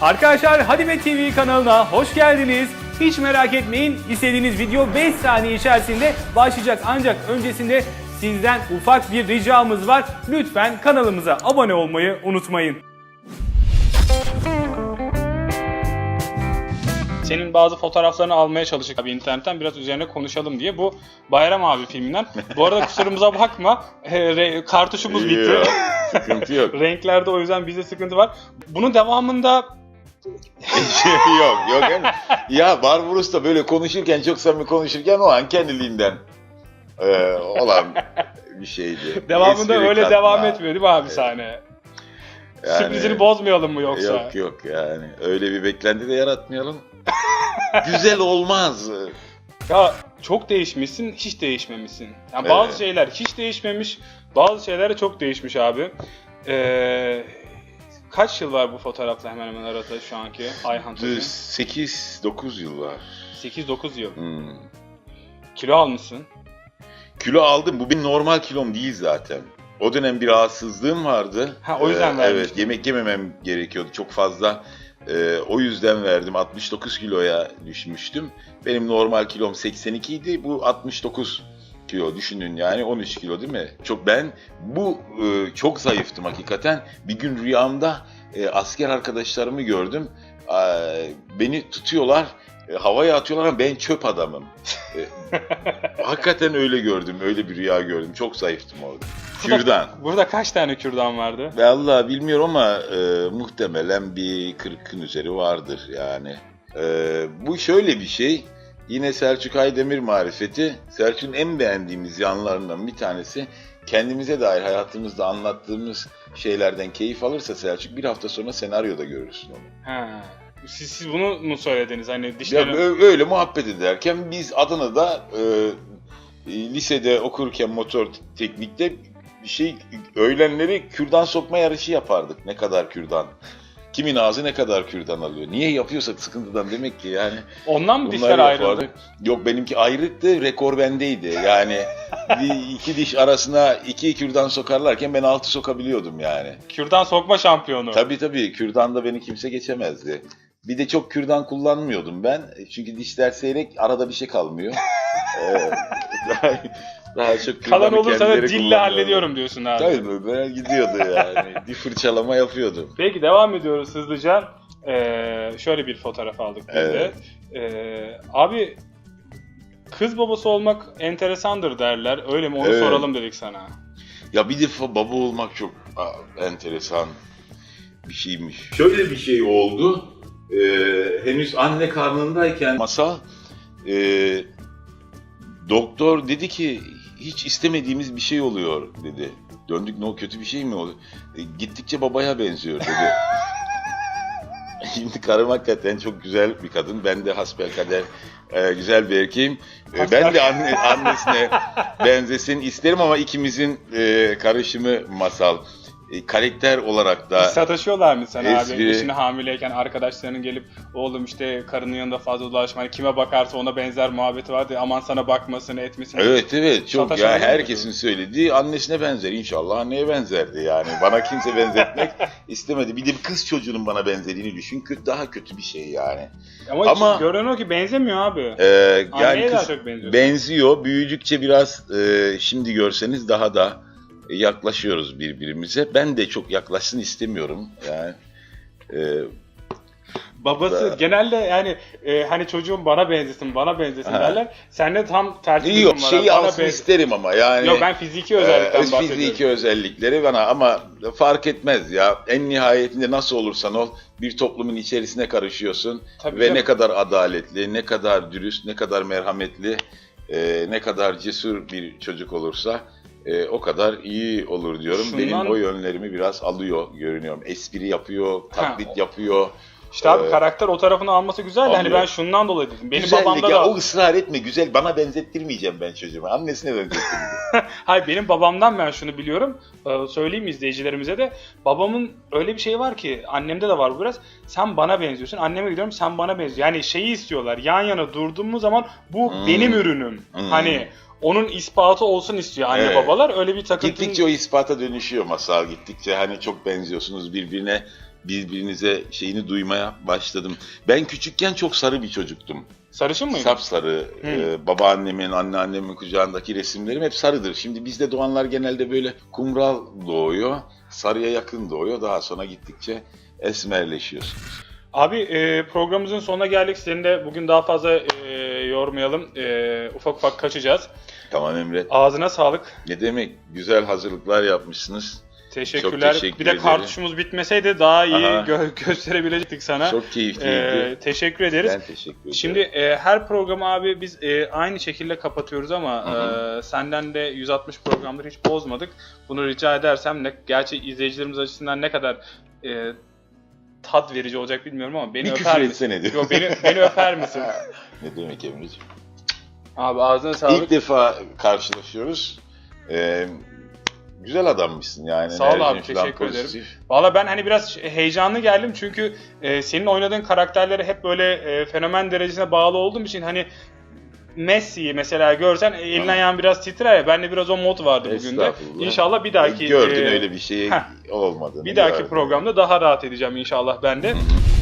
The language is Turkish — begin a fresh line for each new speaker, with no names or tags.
Arkadaşlar Hadi Be TV kanalına hoş geldiniz. Hiç merak etmeyin istediğiniz video 5 saniye içerisinde başlayacak ancak öncesinde sizden ufak bir ricamız var. Lütfen kanalımıza abone olmayı unutmayın. Senin bazı fotoğraflarını almaya çalıştık abi internetten biraz üzerine konuşalım diye. Bu Bayram abi filminden. Bu arada kusurumuza bakma. e, re- Kartuşumuz bitti.
Yok, sıkıntı yok.
Renklerde o yüzden bizde sıkıntı var. Bunun devamında
yok yok yani. Ya Barbaros'ta böyle konuşurken çok samimi konuşurken o an kendiliğinden e, olan bir şeydi.
devamında
Espri
öyle
katma.
devam etmiyor değil mi abi sahne?
Yani-
Sürprizini bozmayalım mı yoksa?
Yok yok yani öyle bir beklenti de yaratmayalım. Güzel olmaz.
Ya çok değişmişsin, hiç değişmemişsin. Yani bazı
Evet.
şeyler hiç değişmemiş, bazı şeyler de çok değişmiş abi. Ee, kaç yıl var bu fotoğrafla hemen hemen arada şu anki Ayhan tabii?
8-9 yıl var.
8-9 yıl.
Hmm.
Kilo almışsın.
Kilo aldım. Bu benim normal kilom değil zaten. O dönem bir rahatsızlığım vardı.
Ha, o yüzden
Ee. Evet yemek yememem gerekiyordu çok fazla. Ee, o yüzden verdim. 69 kiloya düşmüştüm. Benim normal kilom 82 idi. Bu 69 kilo düşünün yani 13 kilo değil mi? Çok ben bu e, çok zayıftım hakikaten. Bir gün rüyamda e, asker arkadaşlarımı gördüm. Ee, beni tutuyorlar. e, havaya atıyorlar ama ben çöp adamım. E, hakikaten öyle gördüm. Öyle bir rüya gördüm. Çok zayıftım orada. Kürdan.
Burada kaç tane kürdan vardı?
Vallahi bilmiyorum ama e, muhtemelen bir 40'ın üzeri vardır yani. E, bu şöyle bir şey. Yine Selçuk Aydemir marifeti. Selçuk'un en beğendiğimiz yanlarından bir tanesi kendimize dair hayatımızda anlattığımız şeylerden keyif alırsa Selçuk bir hafta sonra senaryoda görürsün onu.
Ha. Siz, siz bunu mu söylediniz? Hani
Ya
dişlerin...
ö- öyle muhabbet ederken biz Adana'da e, lisede okurken motor teknikte bir şey öğlenleri kürdan sokma yarışı yapardık. Ne kadar kürdan. Kimin ağzı ne kadar kürdan alıyor. Niye yapıyorsak sıkıntıdan demek ki yani.
Ondan mı dişler ayrıldı?
Yok benimki ayrıktı, rekor bendeydi. Yani bir, iki diş arasına iki kürdan sokarlarken ben altı sokabiliyordum yani.
Kürdan sokma şampiyonu.
Tabii tabii kürdanda beni kimse geçemezdi. Bir de çok kürdan kullanmıyordum ben. Çünkü dişler seyrek arada bir şey kalmıyor. Ee, daha, çok
Kalan olursa da dille hallediyorum diyorsun abi.
Tabii böyle böyle gidiyordu yani. bir fırçalama yapıyordum.
Peki devam ediyoruz hızlıca. Ee, şöyle bir fotoğraf aldık biz
Evet.
de. Ee, abi kız babası olmak enteresandır derler. Öyle mi? Onu
Evet.
soralım dedik sana.
Ya bir defa baba olmak çok aa, enteresan bir şeymiş. Şöyle bir şey oldu. Ee, henüz anne karnındayken masal e, doktor dedi ki hiç istemediğimiz bir şey oluyor dedi. Döndük ne o kötü bir şey mi oldu? E, gittikçe babaya benziyor dedi. Şimdi karım hakikaten çok güzel bir kadın. Ben de hasbelkader e, güzel bir erkeğim. E, ben de anne, annesine benzesin isterim ama ikimizin e, karışımı masal. E, karakter olarak da
sataşıyorlar mı sana abi?
Espri-
Eşini hamileyken arkadaşlarının gelip oğlum işte karının yanında fazla dolaşma. Hani kime bakarsa ona benzer muhabbeti vardı. Aman sana bakmasın etmesin.
Evet evet çok ya herkesin söylediği annesine benzer inşallah anneye benzerdi yani. Bana kimse benzetmek istemedi. Bir de bir kız çocuğunun bana benzediğini düşün. Kötü daha kötü bir şey yani.
Ama,
Ama-
hiç görünen o ki benzemiyor abi.
Ee, yani
Anneye daha
kız
çok benziyor.
benziyor. Büyüdükçe biraz e, şimdi görseniz daha da yaklaşıyoruz birbirimize. Ben de çok yaklaşsın istemiyorum. Yani e,
Babası
Ben-
genelde yani e, hani çocuğum bana benzesin, bana benzesin
Ha.
derler. Sende tam tersi
yok
var.
şeyi
Bana
alsın isterim ama yani.
Yok ben fiziki özellikten
Ee,
bahsediyorum.
fiziki özellikleri bana ama fark etmez ya. En nihayetinde nasıl olursan ol bir toplumun içerisine karışıyorsun
Tabii
ve
canım.
ne kadar adaletli, ne kadar dürüst, ne kadar merhametli, e, ne kadar cesur bir çocuk olursa e, o kadar iyi olur diyorum.
Şundan-
Benim o yönlerimi biraz alıyor görünüyorum. Espri yapıyor, taklit yapıyor.
İşte abi
Ee,
karakter o tarafını alması güzel de hani ben şundan dolayı dedim. Benim
Güzellik
babamda
ya
da
o ısrar etme güzel bana benzettirmeyeceğim ben çocuğuma annesine benzettireceğim.
Hayır benim babamdan ben şunu biliyorum. Ee, söyleyeyim izleyicilerimize de. Babamın öyle bir şeyi var ki annemde de var bu biraz. Sen bana benziyorsun. Anneme gidiyorum sen bana benziyorsun. Yani şeyi istiyorlar. Yan yana durduğumuz zaman bu
Hmm.
benim ürünüm.
Hmm.
Hani onun ispatı olsun istiyor anne
Evet.
babalar. Öyle bir takıntı.
Gittikçe o ispata dönüşüyor masal. Gittikçe hani çok benziyorsunuz birbirine. Birbirinize şeyini duymaya başladım. Ben küçükken çok sarı bir çocuktum.
Sarışın mıydı?
Sapsarı, e, babaannemin, anneannemin kucağındaki resimlerim hep sarıdır. Şimdi bizde doğanlar genelde böyle kumral doğuyor, sarıya yakın doğuyor. Daha sonra gittikçe esmerleşiyorsunuz.
Abi e, programımızın sonuna geldik. Seni de bugün daha fazla e, yormayalım. E, ufak ufak kaçacağız.
Tamam Emre.
Ağzına sağlık.
Ne demek? Güzel hazırlıklar yapmışsınız.
Teşekkürler.
teşekkür
bir de kartuşumuz bitmeseydi daha iyi
Aha.
gö- gösterebilecektik sana.
Çok keyifliydi.
E, teşekkür ederiz.
ben teşekkür ederim.
Şimdi e, her programı abi biz e, aynı şekilde kapatıyoruz ama e, senden de 160 programları hiç bozmadık. Bunu rica edersem ne, gerçi izleyicilerimiz açısından ne kadar e, tat verici olacak bilmiyorum ama beni
bir küfür
öper misin?
diyor.
Yok beni, beni öper misin?
ne demek Emre'ciğim?
Abi ağzına sağlık.
İlk defa karşılaşıyoruz. Ee, güzel adammışsın yani.
Sağ ol abi, teşekkür ederim. Valla ben hani biraz heyecanlı geldim çünkü e, senin oynadığın karakterlere hep böyle e, fenomen derecesine bağlı olduğum için hani Messi'yi mesela görsen e, elin ayağın biraz titrer ya. Bende biraz o mod vardı bugün de. İnşallah bir dahaki
Gördün
e,
öyle bir şey
heh.
olmadığını.
bir dahaki
gördüm.
programda daha rahat edeceğim inşallah ben de.
Hı hı.